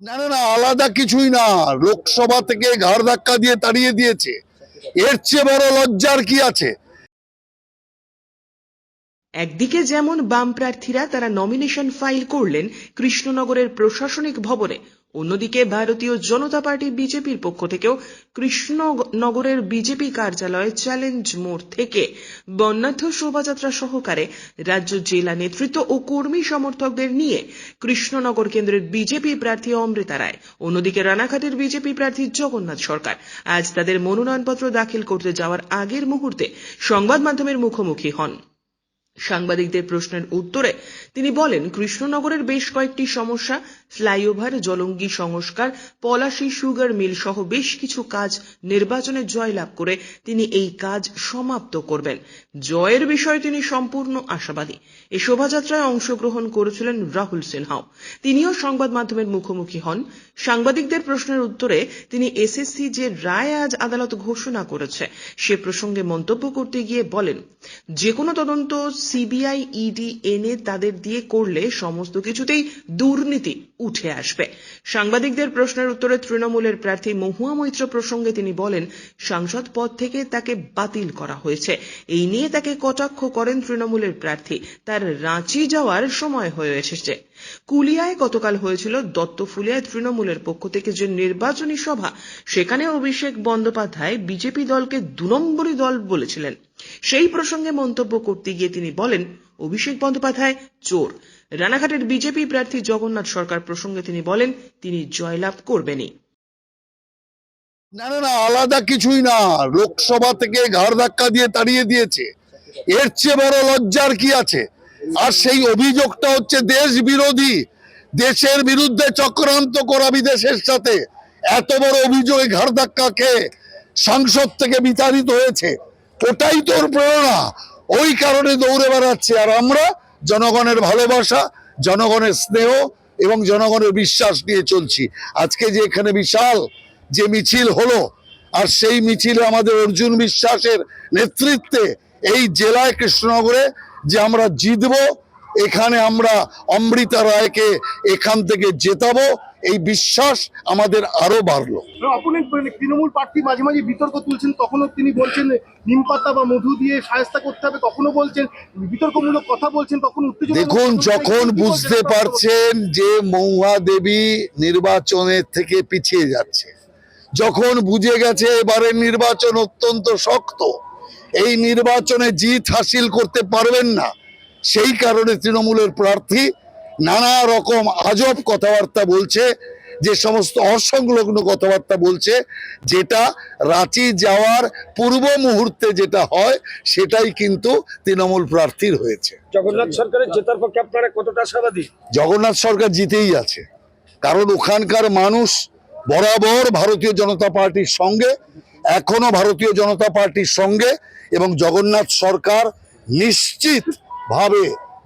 না না না, আলাদা কিছুই না। লোকসভা থেকে ঘাড় ধাক্কা দিয়ে তাড়িয়ে দিয়েছে। এর চেয়ে বড় লজ্জার কি আছে? একদিকে যেমন বাম প্রার্থীরা তারা নমিনেশন ফাইল করলেন কৃষ্ণনগরের প্রশাসনিক ভবনে, অন্যদিকে ভারতীয় জনতা পার্টি বিজেপির পক্ষ থেকেও কৃষ্ণনগরের বিজেপি কার্যালয়ে চ্যালেঞ্জ মোড় থেকে বর্ণাঢ্য শোভাযাত্রা সহকারে রাজ্য জেলা নেতৃত্ব ও কর্মী সমর্থকদের নিয়ে কৃষ্ণনগর কেন্দ্রের বিজেপি প্রার্থী অমৃতা রায়, অন্যদিকে রানাঘাটের বিজেপি প্রার্থী জগন্নাথ সরকার। আজ তাদের মনোনয়নপত্র দাখিল করতে যাওয়ার আগের মুহূর্তে সংবাদ মাধ্যমের মুখোমুখি হন। সাংবাদিকদের প্রশ্নের উত্তরে তিনি বলেন, কৃষ্ণনগরের বেশ কয়েকটি সমস্যা, ফ্লাইওভার, জলঙ্গি সংস্কার, পলাশী সুগার মিল সহ বেশ কিছু কাজ নির্বাচনে জয়লাভ করে তিনি এই কাজ সমাপ্ত করবেন। জয়ের বিষয়ে তিনি সম্পূর্ণ আশাবাদী। এই শোভাযাত্রায় অংশগ্রহণ করেছিলেন রাহুল সিনহাও তিনিও সংবাদ মাধ্যমের মুখোমুখি হন। সাংবাদিকদের প্রশ্নের উত্তরে তিনি এসএসসি যে রায় আজ আদালত ঘোষণা করেছে, সে প্রসঙ্গে মন্তব্য করতে গিয়ে বলেন, যে কোনো তদন্ত সিবিআই ইডি এনে তাদের দিয়ে করলে সমস্ত কিছুতেই দুর্নীতি। উঠে আসবে। সাংবাদিকদের প্রশ্নের উত্তরে তৃণমূলের প্রার্থী মহুয়া মৈত্র প্রসঙ্গে তিনি বলেন, সাংসদ পদ থেকে তাকে বাতিল করা হয়েছে। এই নিয়ে তাকে কটাক্ষ করেন তৃণমূলের প্রার্থী। তার রাঁচি যাওয়ার সময় হয়ে এসেছে। কুলিয়ায় গতকাল হয়েছিল দত্তফুলিয়ায় তৃণমূলের পক্ষ থেকে যে নির্বাচনী সভা, সেখানে অভিষেক বন্দ্যোপাধ্যায় বিজেপি দলকে দু নম্বরী দল বলেছিলেন। সেই প্রসঙ্গে মন্তব্য করতে গিয়ে তিনি বলেন, অভিষেক বন্দ্যোপাধ্যায় চোর। রানাঘাটের বিজেপি প্রার্থী জগন্নাথ সরকার প্রসঙ্গে তিনি বলেন, তিনি জয়লাভ করবেনই। না না না, আলাদা কিছুই না। লোকসভা থেকে ঘাড় ধাক্কা দিয়ে তাড়িয়ে দিয়েছে। এর চেয়ে বড় লজ্জার কি আছে? আর সেই অভিযোগটা হচ্ছে দেশ বিরোধী। দেশের বিরুদ্ধে চক্রান্ত করা বিদেশের সাথে। এত বড় অভিযোগে ঘাড় ধাক্কা খেয়ে সংসদ থেকে বিতাড়িত হয়েছে? ওটাই তোর প্রেরণা। ওই কারণে দৌড়ে বেড়াচ্ছে। আর আমরা জনগণের ভালোবাসা, জনগণের স্নেহ এবং জনগণের বিশ্বাস নিয়ে চলছি। আজকে যে এখানে বিশাল যে মিছিল হলো, আর সেই মিছিল আমাদের অর্জুন বিশ্বাসের নেতৃত্বে এই জেলায় কৃষ্ণনগরে যে আমরা জিতবো এখানে আমরা অমৃতা রায়কে এখান থেকে জেতাবো। এই বিশ্বাস আমাদের আরও বাড়লো। তৃণমূল প্রার্থী মাঝে মাঝে বিতর্ক তুলছেন। তখনও তিনি বলছেন নিম পাতা বা মধু দিয়ে সায়স্তা করতে হবে। তখনও বলছেন বিতর্কমূলক কথা বলছেন তখন দেখুন যখন বুঝতে পারছেন যে মৌহা দেবী নির্বাচনের থেকে পিছিয়ে যাচ্ছে যখন বুঝে গেছে এবারের নির্বাচন অত্যন্ত শক্ত এই নির্বাচনে জিত হাসিল করতে পারবেন না সেই কারণে তৃণমূলের প্রার্থী নানা রকম আজব কথাবার্তা বলছে যে সমস্ত অসংলগ্ন কথাবার্তা বলছে যেটা রাঁচি যাওয়ার পূর্ব মুহূর্তে যেটা হয় সেটাই কিন্তু তৃণমূল প্রার্থীর হয়েছে। জগন্নাথ সরকারের জেতার পক্ষে আপনারা কতটা আশাবাদী? জগন্নাথ সরকার জিতেই আছে। কারণ ওখানকার মানুষ বরাবর ভারতীয় জনতা পার্টির সঙ্গে এখনও ভারতীয় জনতা পার্টির সঙ্গে এবং জগন্নাথ সরকার নিশ্চিত ভাবে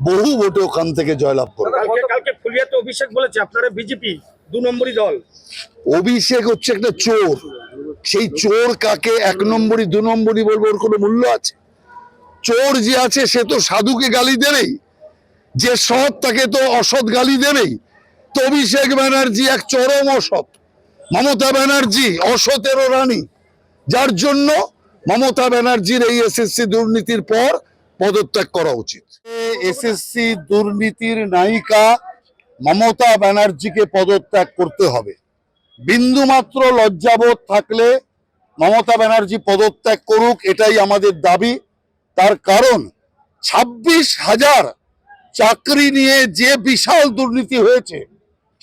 বহু ভোটে ওখান থেকে জয়লাভ করবে। কালকে ফুলিয়াতে অভিষেক বলেছে আপনারা বিজেপি দু নম্বরই দল। অভিষেক হচ্ছে একটা চোর। সেই চোর কাকে এক নম্বরই দু নম্বরই বলব ওর কোনো মূল্য আছে? চোর যে আছে সে তো সাধুকে গালি দেবেই যে সৎ তাকে তো অসৎ গালি দেবেই তো অভিষেক ব্যানার্জি এক চরম অসৎ। মমতা ব্যানার্জি অসতেরও রানী। যার জন্য মমতা ব্যানার্জির এই এসএসসি দুর্নীতির পর পদত্যাগ করা উচিত। এসএসসি দুর্নীতির নায়িকা মমতা ব্যানার্জিকে পদত্যাগ করতে হবে। বিন্দুমাত্র লজ্জাবোধ থাকলে মমতা ব্যানার্জি পদত্যাগ করুক, এটাই আমাদের দাবি। তার কারণ, ছাব্বিশ হাজার চাকরি নিয়ে যে বিশাল দুর্নীতি হয়েছে,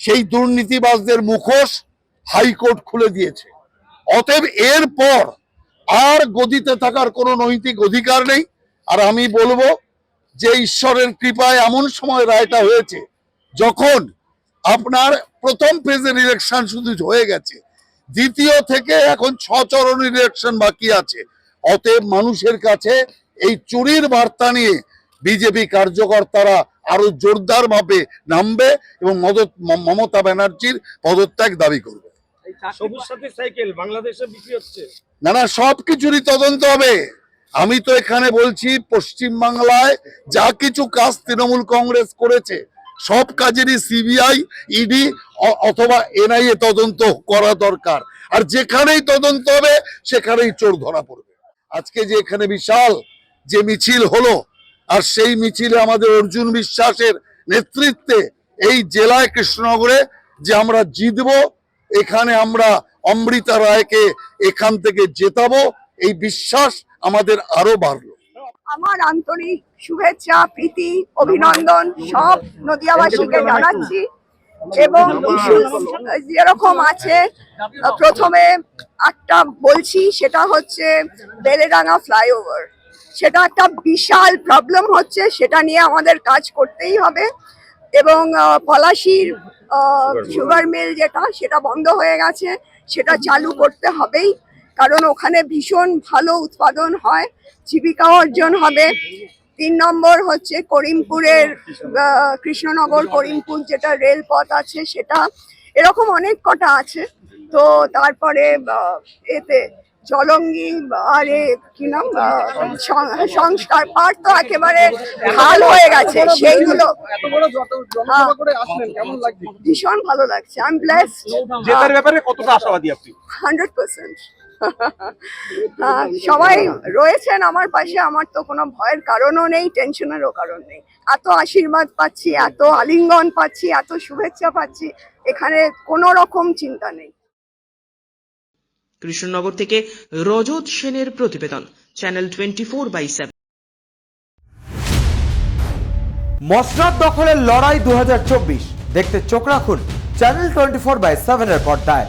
সেই দুর্নীতিবাজদের মুখোশ হাইকোর্ট খুলে দিয়েছে। অতএব এরপর আর গদিতে থাকার কোনো নৈতিক অধিকার নেই। আর আমি বলব যে ঈশ্বরের কৃপায় এমন সময় রায়টা হয়েছে যখন আপনার প্রথম ফেজের ইলেকশন শুধু হয়ে গেছে। দ্বিতীয় থেকে এখন ছ চরণ ইলেকশন বাকি আছে। অতএব মানুষের কাছে এই চুরির বার্তা নিয়ে বিজেপি কার্যকর্তারা আরও জোরদার ভাবে নামবে এবং মদত- মমতা ব্যানার্জির পদত্যাগ দাবি করবে। সবুজ সাথী সাইকেল বাংলাদেশে বিক্রি হচ্ছে। না না সব কিছুরই তদন্ত হবে। আমি তো এখানে বলছি, পশ্চিম বাংলায় যা কিছু কাজ তৃণমূল কংগ্রেস করেছে, সব কাজেরই সিবিআই, ইডি অথবা এনআইএ তদন্ত করা দরকার। আর যেখানেই তদন্ত হবে, সেখানেই চোর ধরা পড়বে। আজকে যে এখানে বিশাল যে মিছিল হলো, আর সেই মিছিলে আমাদের অর্জুন বিশ্বাসের নেতৃত্বে এই জেলায় কৃষ্ণনগরে যে আমরা জিতবো, এখানে আমরা অমৃতা রায়কে এখান থেকে জেতাবো, এই বিশ্বাস আমাদের আরও বাড়লো। আমার আন্তরিক শুভেচ্ছা প্রীতি অভিনন্দন সব নদিয়াবাসীকে জানাচ্ছি। এবং যেরকম আছে প্রথমে একটা বলছি সেটা হচ্ছে বেলেডাঙ্গা ফ্লাইওভার। সেটা একটা বিশাল প্রবলেম হচ্ছে সেটা নিয়ে আমাদের কাজ করতেই হবে। এবং পলাশির সুগার মিল যেটা সেটা বন্ধ হয়ে গেছে সেটা চালু করতে হবেই। কারণ ওখানে ভীষণ ভালো উৎপাদন হয় জীবিকা অর্জন হবে। তিন নম্বর হচ্ছে করিমপুরের কৃষ্ণনগর করিমপুর যেটা রেলপথ আছে সেটা এরকম অনেক কটা আছে। তো তারপরে এতে জলঙ্গি আর এ কি নাম? সংস্কার পার্ট তো একেবারে খাল হয়ে গেছে সেইগুলো। লাগছে ভীষণ ভালো লাগছে আই এম ব্লেসড জেতার ব্যাপারে কতটা আশাবাদী আপনি? হান্ড্রেড পার্সেন্ট সবাই রয়েছেন আমার পাশে আমার তো কোনো ভয়ের কারণও নেই টেনশনেরও কারণ নেই। এত আশীর্বাদ পাচ্ছি এত আলিঙ্গন পাচ্ছি এত শুভেচ্ছা পাচ্ছি এখানে কোনো রকম চিন্তা নেই। কৃষ্ণনগর থেকে রজত সেনের প্রতিবেদন channel twenty four by seven. মসনাদ দখলের লড়াই দু হাজার চব্বিশ। দেখতে চোখ রাখুন চ্যানেল টোয়েন্টি ফোর বাই সেভেনের পর্দায়।